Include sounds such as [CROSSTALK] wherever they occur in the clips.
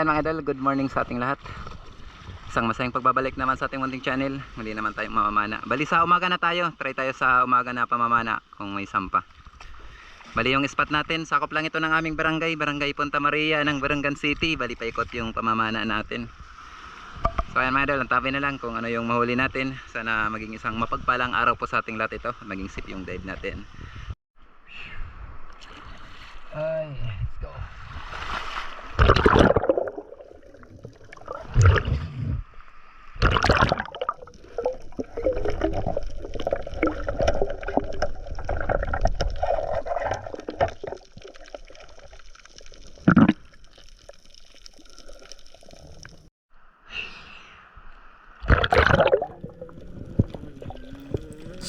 ayan mga idol, good morning sa ating lahat. Isang masayang pagbabalik naman sa ating munting channel. Muli naman tayo mamamana. Bali sa umaga na tayo. Try tayo sa umaga na pamamana kung may sampa. Bali yung spot natin, sakop lang ito ng aming barangay, barangay Punta Maria ng Barangan City. Bali paikot yung pamamana natin. So ayan mga idol, antabi na lang kung ano yung mahuli natin. Sana maging isang mapagpalang araw po sa ating lahat ito. Maging sip yung dive natin. Ay, let's go. Thank you.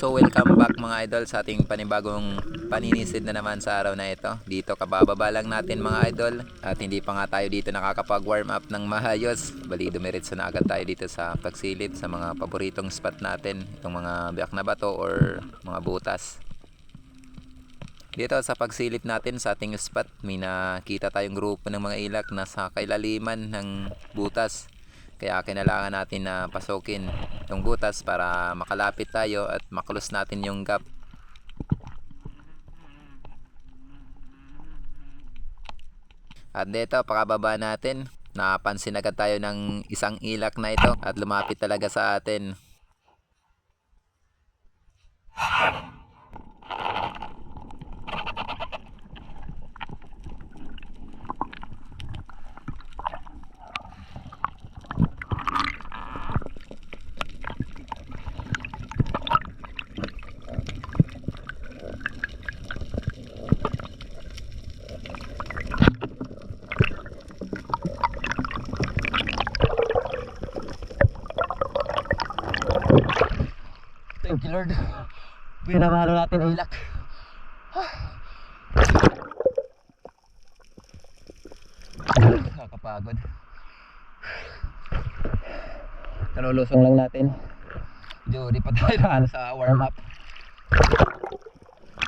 So welcome back mga idol sa ating panibagong paninisid na naman sa araw na ito. Dito kabababa lang natin mga idol at hindi pa nga tayo dito nakakapag warm up ng mahayos. Bali dumiretso na agad tayo dito sa pagsilip sa mga paboritong spot natin. Itong mga biyak na bato or mga butas. Dito sa pagsilip natin sa ating spot, may nakita tayong grupo ng mga ilak na sa kailaliman ng butas. Kaya kinailangan natin na pasukin yung butas para makalapit tayo at maklose natin yung gap. At dito, pakababa natin, napansin agad tayo ng isang ilak na ito at lumapit talaga sa atin. Thank you Lord. Pinamalo natin ilak. Nakakapagod. Nalulusong lang natin. Medyo pa tayo [LAUGHS] na sa warm up.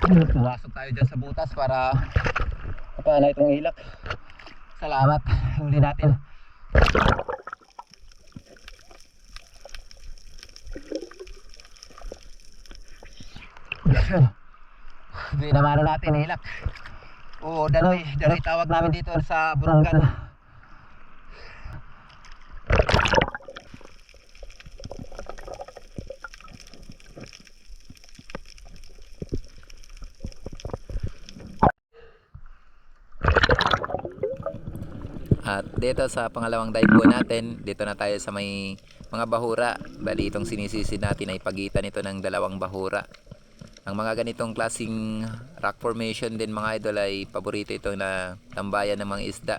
Pumasok tayo dyan sa butas para mapana itong ilak. Salamat. Huli natin. Binamano natin hilak. O danoy, danoy tawag namin dito sa Burungan. At dito sa pangalawang dive po natin, dito na tayo sa may mga bahura. Bali itong sinisisid natin ay pagitan ito ng dalawang bahura. Ang mga ganitong klasing rock formation din mga idol ay paborito ito na tambayan ng mga isda.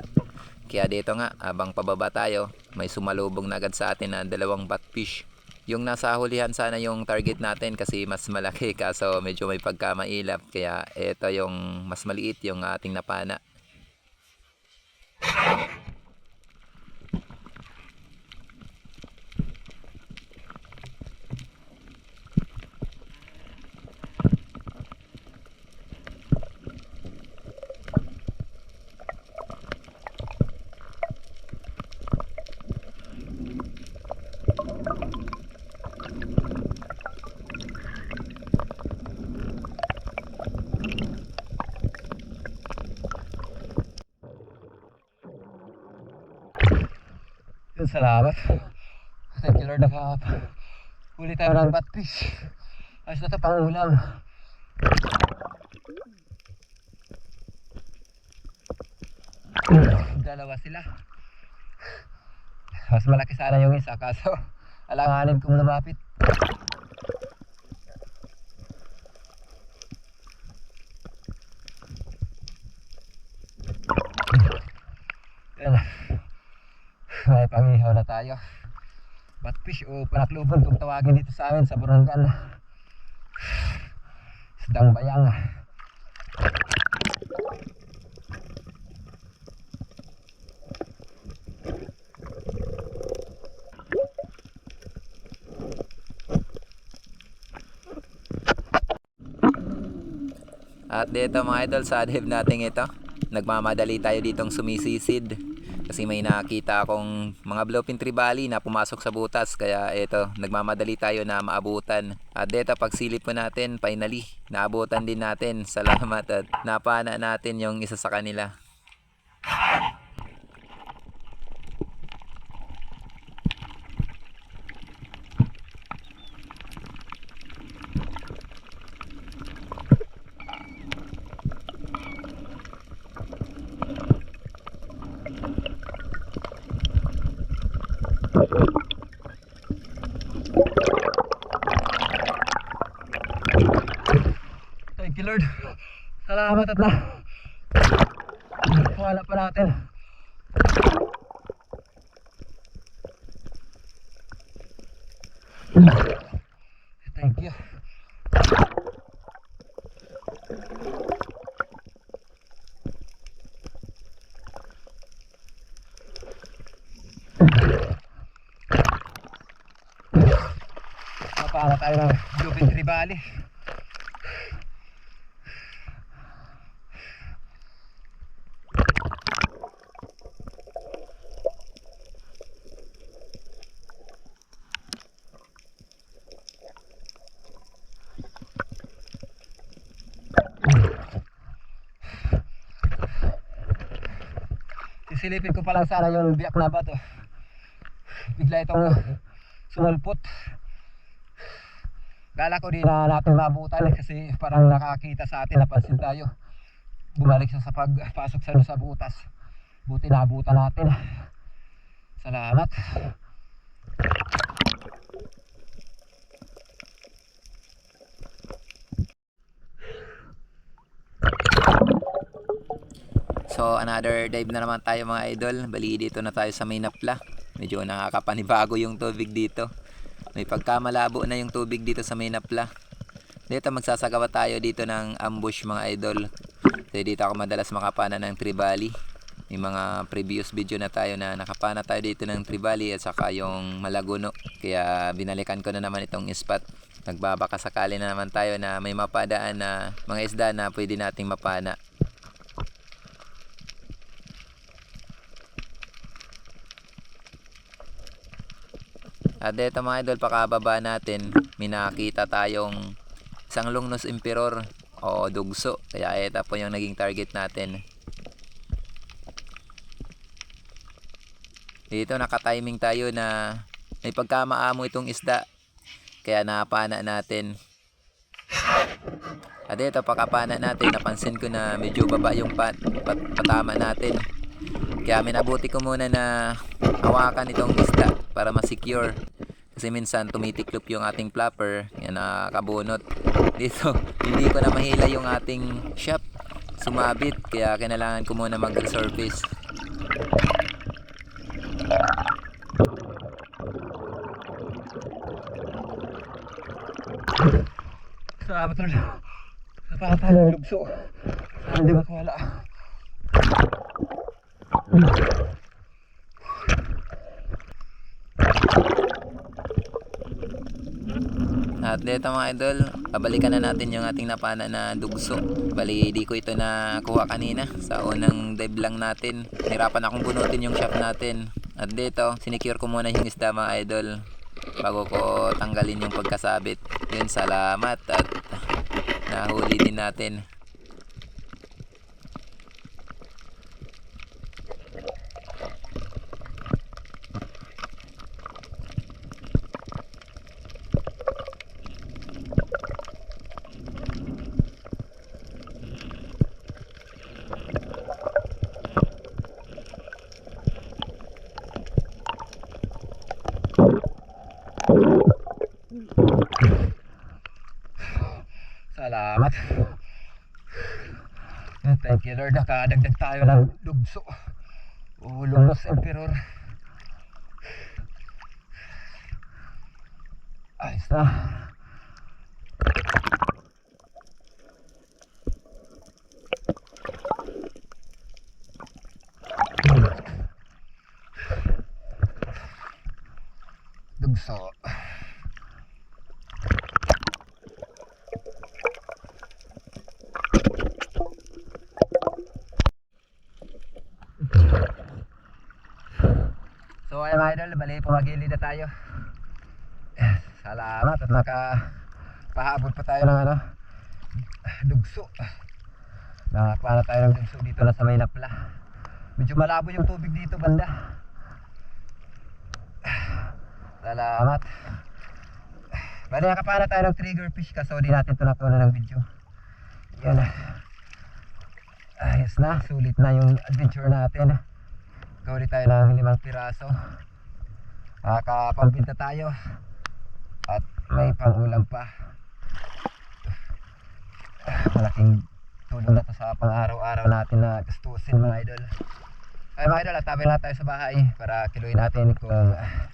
Kaya dito nga, abang pababa tayo, may sumalubong na agad sa atin na dalawang batfish. Yung nasa hulihan sana yung target natin kasi mas malaki [LAUGHS] kaso medyo may pagkamailap. Kaya ito yung mas maliit yung ating napana. Salamat. Thank you Lord nakahap. Huli tayo ng batfish. Ayos na ito pang ulam. Dalawa sila. Mas malaki sana yung isa kaso alanganin kong lumapit. Yan. May pangihaw na tayo. Batfish o panaklubon kung tawagin dito sa amin sa Burungan. Isdang bayang. At dito mga idol sa dive natin ito, nagmamadali tayo ditong sumisisid. Kasi may nakita akong mga bluefin tribali na pumasok sa butas. Kaya eto, nagmamadali tayo na maabutan. At dito, pagsilip po natin, finally, naabutan din natin. Salamat at napana natin yung isa sa kanila. Thank Lord. Salamat at na. Wala pa natin. Thank you. Para tayo ng Lupin Tribali. Sisilipin ko pa lang sana yung biyak na bato. Bigla itong sumulpot. Gala ko di na natin mabutan eh, kasi parang nakakita sa atin napansin tayo. Bumalik siya sa pagpasok sa, sa butas. Buti nabutan natin. Salamat. So another dive na naman tayo mga idol. Bali dito na tayo sa Maynapla. Medyo nakakapanibago yung tubig dito. May pagkamalabo na yung tubig dito sa Maynapla. Dito magsasagawa tayo dito ng ambush mga idol. Kasi dito ako madalas makapana ng tribali. May mga previous video na tayo na nakapana tayo dito ng tribali at saka yung malaguno. Kaya binalikan ko na naman itong spot. Nagbabaka sakali na naman tayo na may mapadaan na mga isda na pwede nating mapana. At dito mga idol, pakababa natin, may nakita tayong isang lungnos emperor o dugso. Kaya ito po yung naging target natin. Dito nakatiming tayo na may pagkamaamo itong isda. Kaya napana natin. At dito pakapana natin, napansin ko na medyo baba yung pat, pat, patama natin. Kaya minabuti ko muna na hawakan itong isda para ma-secure. Kasi minsan tumitiklop yung ating flapper, yan nakabunot. Dito, [LAUGHS] hindi ko na mahila yung ating shop. Sumabit, kaya kinailangan ko muna mag-resurface. Salamat Lord. Napakata ng lugso. Sana di makawala. At dito mga idol, pabalikan na natin yung ating napana na dugso. Bali, di ko ito nakuha kanina sa unang dive lang natin. Hirapan akong bunutin yung shop natin. At dito, sinicure ko muna yung isda mga idol bago ko tanggalin yung pagkasabit. Yun, salamat at nahuli din natin. Salamat. Thank you Lord. Nakadagdag tayo ng lugso. Ulong los emperor. Ayos na. Lugso. Bali pumagilid na tayo. Salamat at naka pahabol pa tayo ng ano, dugso. Nakakuha na tayo ng dugso dito na sa may napla. Medyo malabo yung tubig dito banda. Salamat. Bali nakakuha na tayo ng trigger fish kaso di natin ito natunan ng video. Yan. Ayos na, sulit na yung adventure natin. Gawin tayo ng limang piraso. Nakakapambinta tayo. At may pangulam pa. Malaking tulong na to sa pang-araw-araw natin na gastusin mga idol. Ay mga idol, at tabi na tayo sa bahay para kiluin natin kung ah,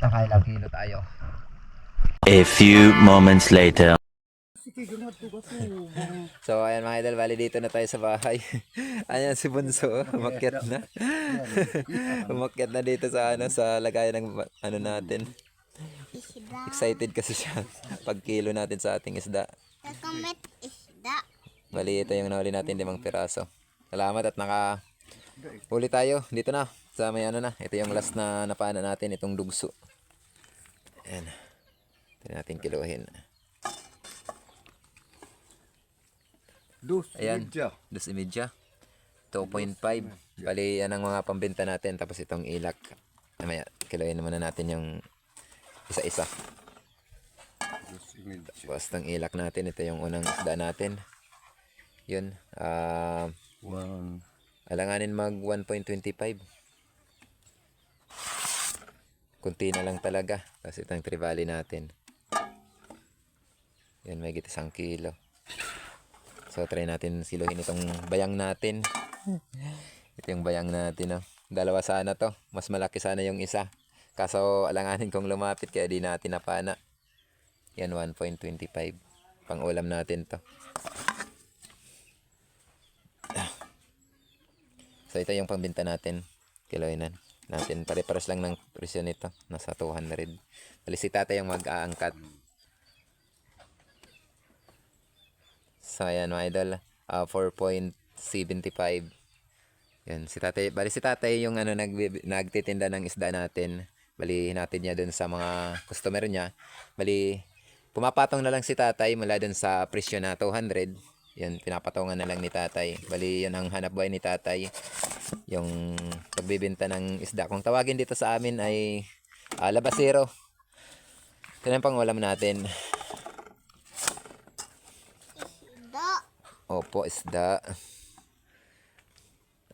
nakailang kilo tayo. A few moments later. So ayan mga idol, bali dito na tayo sa bahay. [LAUGHS] ayan si Bunso, umakyat na. [LAUGHS] umakyat na dito sa ano sa lagayan ng ano natin. Excited kasi siya [LAUGHS] pag kilo natin sa ating isda. Kakamit isda. Bali ito yung nahuli natin limang piraso. Salamat at naka huli tayo. Dito na sa may ano na. Ito yung last na napana natin itong dugso. Ayan. Ito natin kiluhin. Dos, Ayan. medya. Dos imedya. 2.5. Bali, yan ang mga pambenta natin. Tapos itong ilak. Mamaya, kiloin naman na natin yung isa-isa. Tapos itong ilak natin. Ito yung unang isda natin. Yun. Ah, One. alanganin mag 1.25. Kunti na lang talaga. Tapos itong trevally natin. Yan, may isang kilo. So, try natin siluhin itong bayang natin. Ito yung bayang natin, no? Dalawa sana to. Mas malaki sana yung isa. Kaso, alanganin kong lumapit kaya di natin napana. Yan, 1.25. Pang ulam natin to. So, ito yung pangbenta natin. Kiloinan natin. Pare-pares lang ng presyo nito. Nasa 200. Bali si tata yung mag-aangkat. So, ayan mga idol. ah, 4.75. Yan, si tatay. Bali si tatay yung ano, nag, nagtitinda ng isda natin. Bali, natin niya dun sa mga customer niya. Bali, pumapatong na lang si tatay mula dun sa presyo na 200. Yan, pinapatongan na lang ni tatay. Bali, yan ang hanap buhay ni tatay. Yung pagbibenta ng isda. Kung tawagin dito sa amin ay ah, labasero. Na yung pangulam natin. Isda. Opo, isda.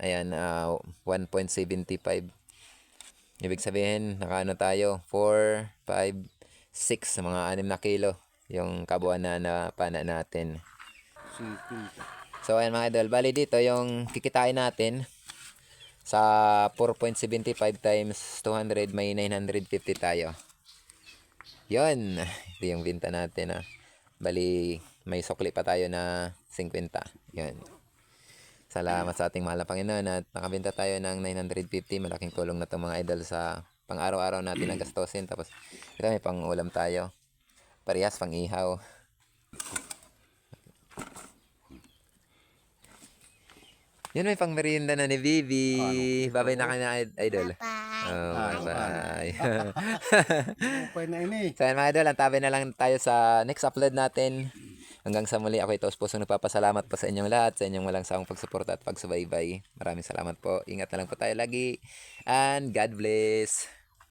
Ayan, ah, 1.75. Ibig sabihin, nakaano tayo, 4, 5, 6 sa mga 6 na kilo yung kabuuan na na pana natin. So, ayan mga idol, bali dito yung kikitain natin sa 4.75 times 200 may 950 tayo. Yon, ito yung binta natin ah. Bali, may sukli pa tayo na 50. Yon. Salamat sa ating mahal na Panginoon at nakabenta tayo ng 950. Malaking tulong na to mga idol sa pang araw-araw natin na gastusin. Tapos ito may pang ulam tayo. Parehas pang ihaw. Yun may pang merienda na ni Bibi. Babay na ka na idol. Bye. Oh, bye. Okay na ini. So mga idol, antabi na lang tayo sa next upload natin. Hanggang sa muli, ako ito pusong nagpapasalamat po sa inyong lahat, sa inyong walang sawang pagsuporta at pagsubaybay. Maraming salamat po. Ingat na lang po tayo lagi. And God bless.